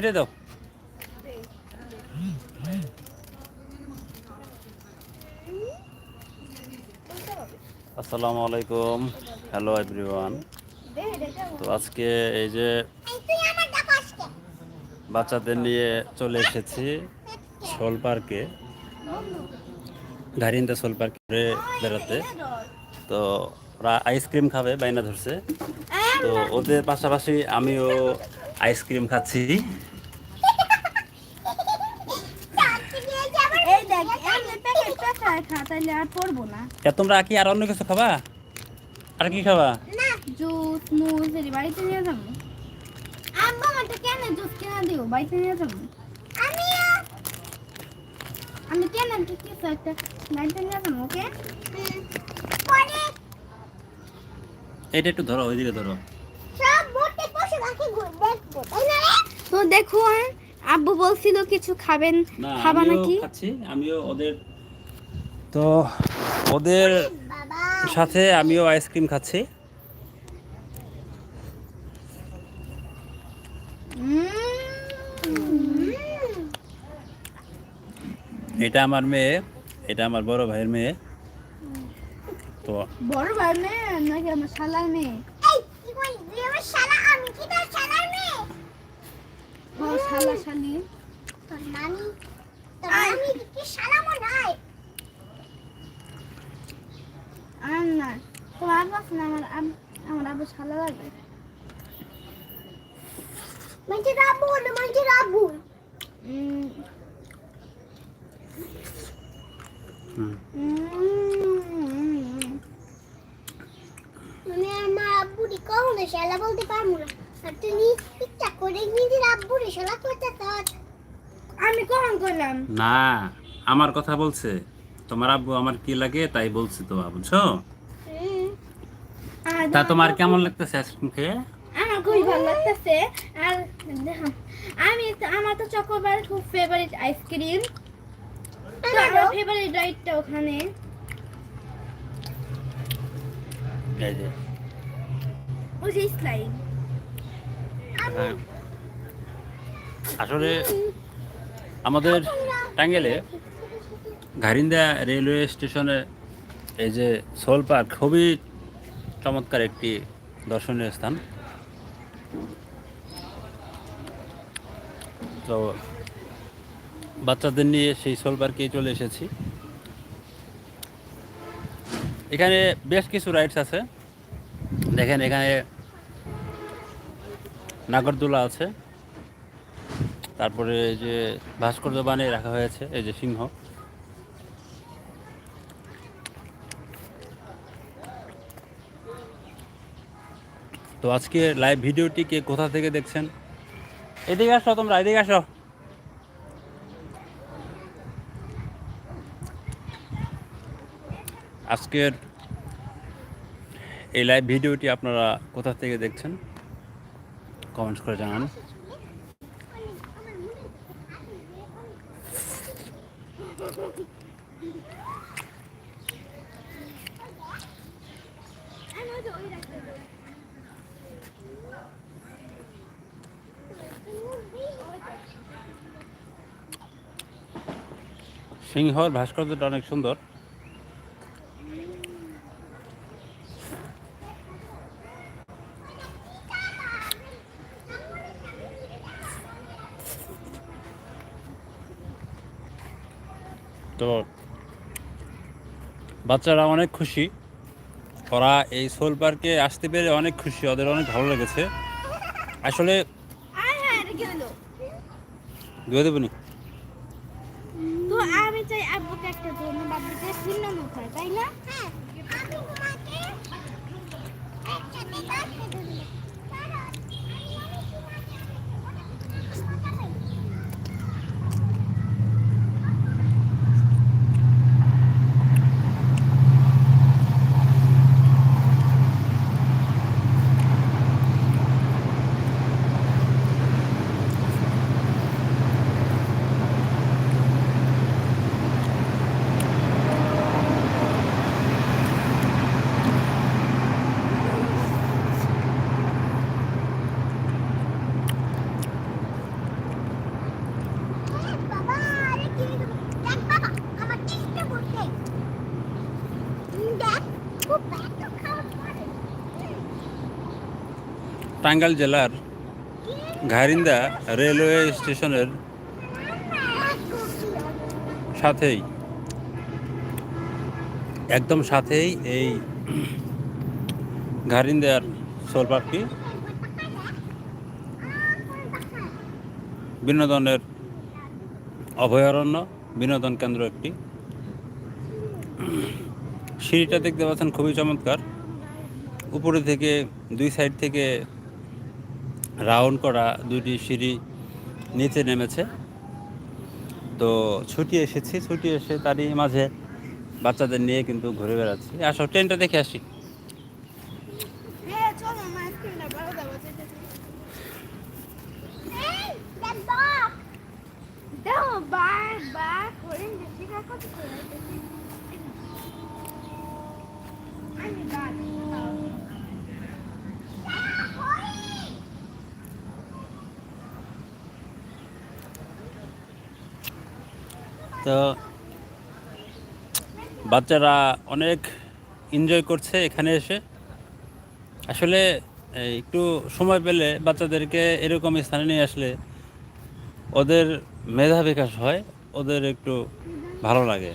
ছেড়ে দাও। আসসালামু আলাইকুম। হ্যালো এভরিওয়ান তো আজকে এই যে বাচ্চাদের নিয়ে চলে এসেছি শোল পার্কে গাড়িন্দা শোল পার্কে বেড়াতে। তো ওরা আইসক্রিম খাবে, বাইনা ধরছে। তো ওদের পাশাপাশি আমিও আইসক্রিম খাচ্ছি। এই দেখ এমনি প্যাকেটটা খায় খা তাইলে আর পড়ব না। তা তোমরা কি আর অন্য কিছু খাবা? আর কি খাবা? জুস মুস এর বাড়িতে নিয়ে যাব। আমাকে কেন জুস কিনে দিও? বাড়িতে নিয়ে যাব। আমি কেন কিছু একটা বাড়িতে নিয়ে যাব ওকে? এটা একটু ধরো ওইদিকে ধরো। তো দেখো আব্বু বলছিল কিছু খাবেন খাবা নাকি? আমিও ওদের তো ওদের সাথে আমিও আইসক্রিম খাচ্ছি। এটা আমার মেয়ে এটা আমার বড় ভাইয়ের মেয়ে। তো বড় ভাই মেয়ে নাকি আমার শালার মেয়ে? শালা শালি আর না তোমার আব্বু আছে না আমার আমার আব্বু শালা লাগে উম, হুম, উম, মানে আমার আব্বুরি কখনো শালা বলতে পারব না। আমি কখন করলাম না আমার কথা বলছে। তোমার আব্বু আমার কি লাগে তাই বলছি তো বুঝছ? তা তোমার কেমন লাগতেছে আইসক্রিম খেয়ে আমার খুবই ভালো লাগতেছে। আর দেখো, আমি তো- আমার তো চকোবার খুব ফেভারিট আইসক্রিম তো আমার ফেভারিট রাইডটা ওখানে। এই যে। ওই যে স্লাইড। আসলে আমাদের টাঙ্গেলে ঘারিন্দা রেলওয়ে স্টেশনে এই যে সোল পার্ক খুবই চমৎকার একটি দর্শনীয় স্থান। তো বাচ্চাদের নিয়ে সেই সোল পার্কে চলে এসেছি। এখানে বেশ কিছু রাইডস আছে। দেখেন এখানে নাগরদোলা আছে। তারপরে এই যে ভাস্কর্য বানিয়ে রাখা হয়েছে, এই যে সিংহ। তো আজকে লাইভ ভিডিওটি কে কোথা থেকে দেখছেন? এদিকে আসো তোমরা, এদিকে আসো। আজকের এই লাইভ ভিডিওটি আপনারা কোথা থেকে দেখছেন? কমেন্টস করে জানান। সিংহর ভাস্কর্যটা অনেক সুন্দর তো বাচ্চারা অনেক খুশি। ওরা এই সোল পার্কে আসতে পেরে অনেক খুশি ওদের অনেক ভালো লেগেছে। আসলে ধুয়ে দেবনি টাঙ্গাইল জেলার ঘারিন্দা রেলওয়ে স্টেশনের সাথেই, একদম সাথেই এই ঘারিন্দার সোল পার্কটি বিনোদনের অভয়ারণ্য, বিনোদন কেন্দ্র একটি। সিঁড়িটা দেখতে পাচ্ছেন, খুবই চমৎকার। উপরে থেকে, দুই সাইড থেকে রাউন্ড করা দুটি সিঁড়ি নিচে নেমেছে। তো ছুটি এসেছি, ছুটি এসে তারই মাঝে বাচ্চাদের নিয়ে কিন্তু ঘুরে বেড়াচ্ছি। আসো, ট্রেনটা দেখে আসি চলো আমার আইসক্রিমটা বড় দেবো এই দেখো দেখো বার বার করে শিকার কত করে আমি বার তো বাচ্চারা অনেক এনজয় করছে এখানে এসে। আসলে একটু সময় পেলে বাচ্চাদেরকে এরকম স্থানে নিয়ে আসলে ওদের মেধা বিকাশ হয়, ওদের একটু ভালো লাগে।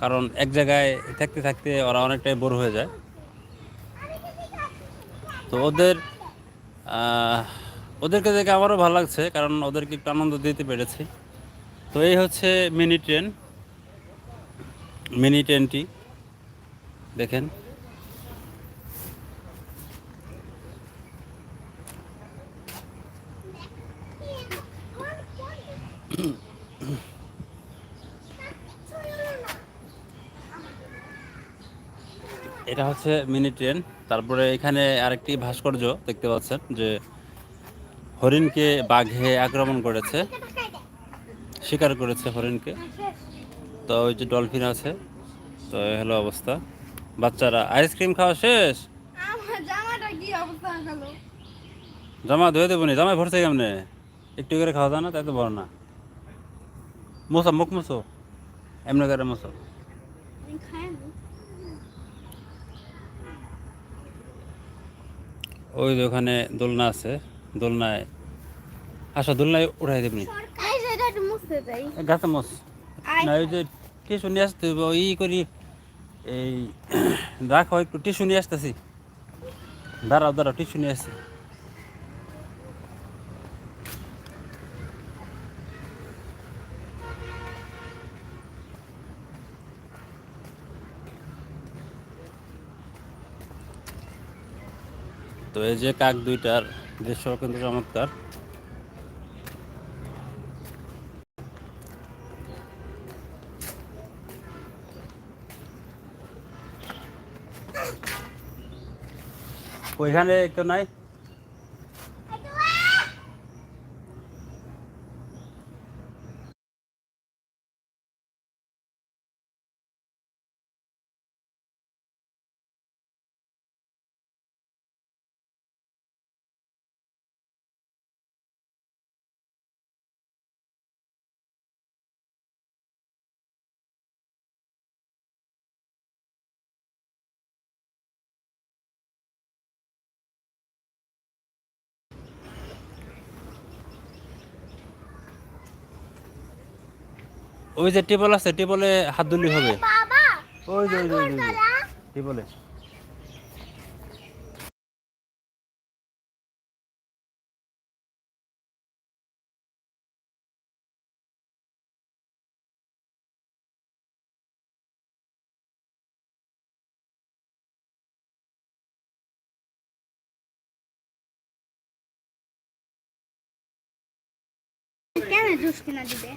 কারণ এক জায়গায় থাকতে থাকতে ওরা অনেকটাই বোর হয়ে যায়। তো ওদের ওদেরকে দেখে আমারও ভালো লাগছে, কারণ ওদেরকে একটু আনন্দ দিতে পেরেছি। তো এই হচ্ছে মিনি ট্রেন। মিনি ট্রেনটি। দেখেন। এটা হচ্ছে মিনি ট্রেন। তারপরে এখানে আরেকটি ভাস্কর্য দেখতে পাচ্ছেন, যে হরিণকে বাঘে আক্রমণ করেছে। শিকার করেছে হরিণকে। তো ওই যে ডলফিন আছে তো এই হলো অবস্থা। বাচ্চারা আইসক্রিম খাওয়া শেষ? জামা ধুয়ে দেবো নি জামাই ভরছে কেমনে? একটু করে খাওয়া যায় না তাই তো ভর না। মোসো মুখ মোসো এমনি করে মোসো ওই যে ওখানে দোলনা আছে দোলনায় আসো দোলনায় উঠাই দেবনি মুছতে গাছে না ওই যে টিস্যু নিয়ে আসতে হবে ওই করি এই রাখো একটু টিস্যু নিয়ে আসতেছি। দাঁড়াও দাঁড়াও টিস্যু নিয়ে আসছি। তো এই যে কাক দুইটার দৃশ্য কিন্তু চমৎকার। ওইখানে কেউ নাই। ওই যে টেবল আছে টেবলে হাত ধুলি হবে। ওই যে, ওই যে টেবলে কেন জুস কিনা দিবে?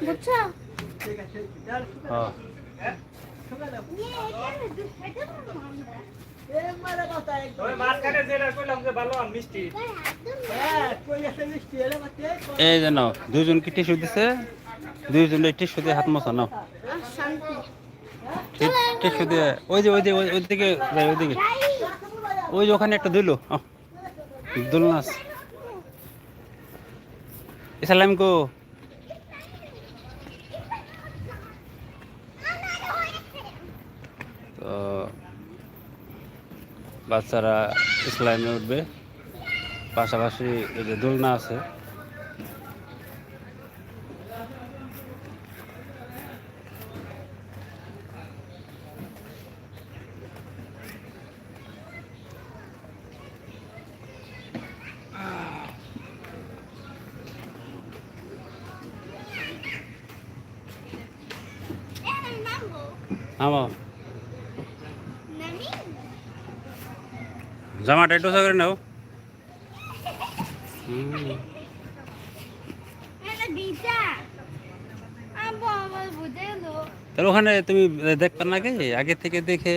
বুঝছ? এই যে নাও দুইজনকে টিস্যু দিছে? দুইজনে টিস্যু দিয়ে হাত মোছা নাও। টিস্যু দিয়ে ওই যে ওই যে ওই- ওইদিকে যাই ওইদিকে। ওই যে ওখানে একটা দিল দোলনা আছে ইসালাম কো তো বাচ্চারা ইসলামে উঠবে। পাশাপাশি এই যে দোলনা আছে আমি নামবো আমো নামি জামাটা একটু করে নাও। তাহলে ওখানে তুমি দেখবে নাকি আগে থেকে দেখে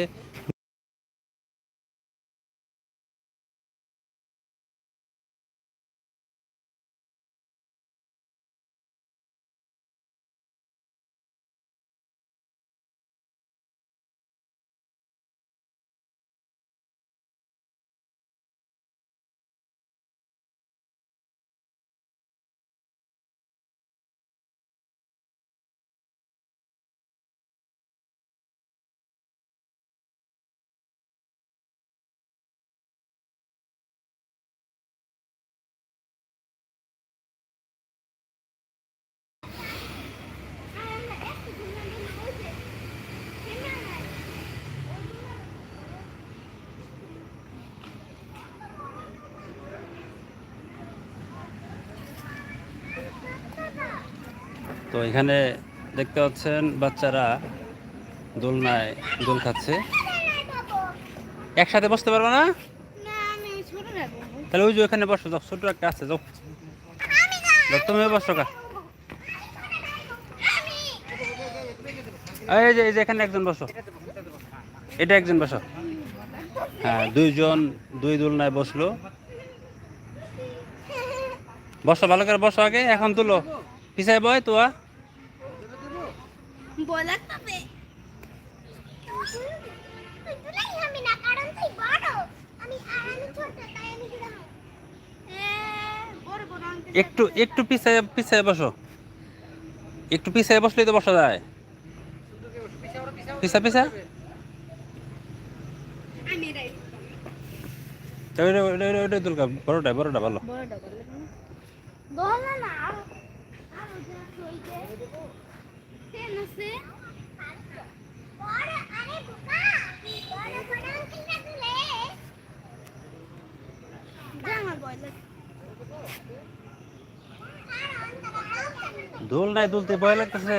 তো এখানে দেখতে পাচ্ছেন বাচ্চারা দোলনায় দোল খাচ্ছে। একসাথে বসতে পারবে না? তাহলে ওই যে ওখানে বসো যাও ছোট একটা আছে যাও, তুমি বসো কা এই যে এই যে এখানে একজন বসো। এটা একজন বসো। হ্যাঁ দুইজন দুই দোলনায় বসল। বসো ভালো করে বসো আগে এখন তুলো। পিছায় বয় তোয়া। বলা খাবে তুলাই আমি না কারণ তুই বড়। আমি আর আমি ছোট তাই আমি দিলাম বড় বড় একটু একটু পিছায় পিছায় বসো। একটু পিছায় বসলেই তো বসা যায়। পিছা পিছা। তো ওইটা ওইটা ওইটা দুলকা বড়টা বড়টা ভালো। বড়টা বলে দোলা না। দোল নাই দুলতে ভয় লাগতেছে।